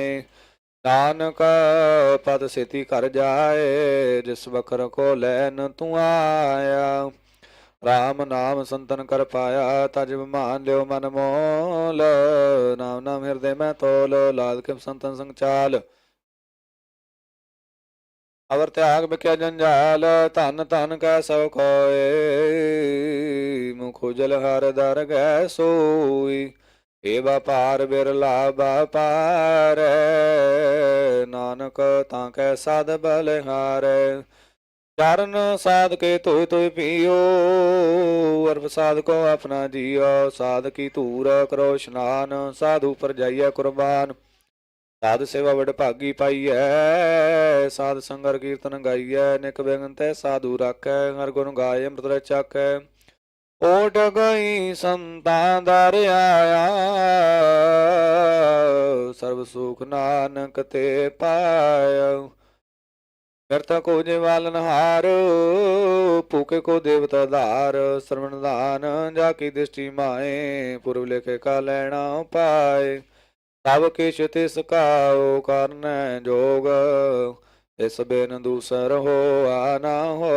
ਮਾਏ ਨਾਨਕ ਪਦ ਸੇਤੀ ਕਰ ਜਾਏ, ਜਿਸ ਬਖਰ ਕੋ ਲੈਨ ਤੂੰ ਆਇਆ। RAM ਨਾਮ ਸੰਤਨ ਕਰ ਪਾਇਆ, ਤਜ ਮਾਨ ਲਿਓ ਮਨ ਮੋਲ। ਨਾਮ ਨਾਮ ਹਿਰਦੇ ਮੈਂ ਤੋਲ ਲਾਲ ਕੇ ਸੰਤਨ ਸੰਗ ਚਾਲ। ਅਵਰ ਤਿਆਗ ਬਿਕਿਆ ਜੰਜਾਲ, ਧਨ ਧਨ ਕੈ ਸੋ ਕੋਏ। ਮੁਖ ਉਜਲ ਹਰ ਦਰ ਗੈ ਸੋਈ। ਏ ਵਪਾਰ ਬਿਰਲਾ ਵਪਾਰ, ਨਾਨਕ ਤਾਂ ਕੈ ਸਾਧ ਬਲਿਹਾਰੈ। ਚਰਨ ਸਾਧ ਕੇ ਤੋਇ ਤੋਇ ਪੀਓ, ਅਰਬ ਸਾਧ ਕੋ ਆਪਣਾ ਜੀਓ। ਸਾਧ ਕੀ ਧੂਰ ਕਰੋ ਇਸ਼ਨਾਨ, ਸਾਧੂ ਪਰ ਜਾਈਐ ਕੁਰਬਾਨ। ਸਾਧ ਸੇਵਾ ਵਡ ਭਾਗੀ ਪਾਈਐ, ਸਾਧ ਸੰਗਰ ਕੀਰਤਨ ਗਾਈਐ। ਨਿਕ ਬੇਗਨ ਤੇ ਸਾਧੂ ਰਾਖੈ, ਹਰ ਗੁਣ ਗਾਏ, ਅੰਮ੍ਰਿਤ ਰਸ ਓਟ ਗਈ ਸੰਤਾਂ ਦਰ ਆਇਆ ਸਰਬ ਸੁਖ ਨਾਨਕ ਤੇ ਪਾਇਆ। ਕਰਤਾ ਕੋ ਜਿਵਾਲਨ ਹਾਰ ਭੂਕੇ ਕੋ ਦੇਵਤਾ ਧਾਰ, ਸਰਵਣ ਦਾਨ, ਜਾ ਕੀ ਦ੍ਰਿਸ਼ਟੀ ਮਾਏ, ਪੁਰਬ ਲਿਖੇ ਕਾ ਲੈਣਾ ਪਾਏ ਸਭ ਕਿਛ ਤਿਸ ਕਾਉ ਕਰਨੈ ਜੋਗ, ਇਸ ਬਿਨ ਦੂਸਰ ਹੋਆ ਨਾ ਹੋ